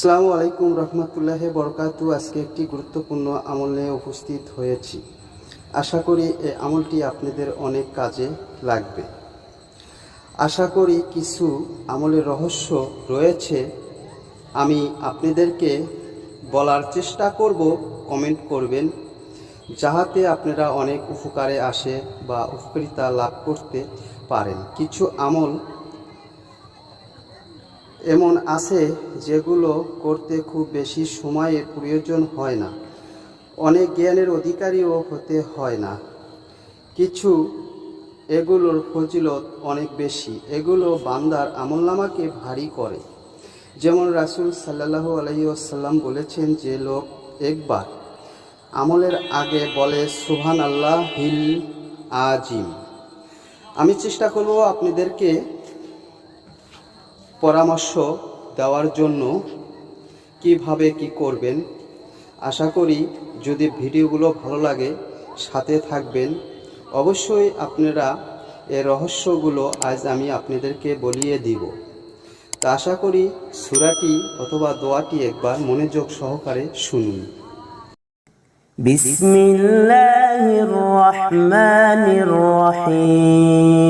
আসসালামু আলাইকুম রহমতুল্লাহ বরকাতু। আজকে একটি গুরুত্বপূর্ণ আমল নিয়ে উপস্থিত হয়েছি। আশা করি এই আমলটি আপনাদের অনেক কাজে লাগবে। আশা করি কিছু আমলের রহস্য রয়েছে। আমি আপনাদেরকে বলার চেষ্টা করব, কমেন্ট করবেন, যাহাতে আপনারা অনেক উপকারে আসে বা উপকারিতা লাভ করতে পারেন। কিছু আমল এমন আছে যেগুলো করতে খুব বেশি সময়ের প্রয়োজন হয় না। অনেক জ্ঞানের অধিকারীও হতে হয় না। কিছু এগুলোর ফজিলত অনেক বেশি। এগুলো বান্দার আমলনামাকে ভারী করে। যেমন রাসূল সাল্লাহ আলহিউসাল্লাম বলেছেন যে, লোক একবার আমলের আগে বলে সুহান আল্লাহ হিল আজিম। আমি চেষ্টা করব আপনাদেরকে পরামর্শ দেওয়ার জন্য কীভাবে কি করবেন? আশা করি যদি ভিডিওগুলো ভালো লাগে, সাথে থাকবেন। অবশ্যই আপনারা এ রহস্যগুলো আজ আমি আপনাদেরকে বলিয়ে দিব। তা আশা করি সুরাটি অথবা দোয়াটি একবার মনোযোগ সহকারে শুনুন। বিসমিল্লাহির রহমানির রহিম।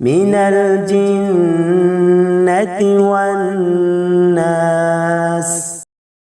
من الجنة والناس.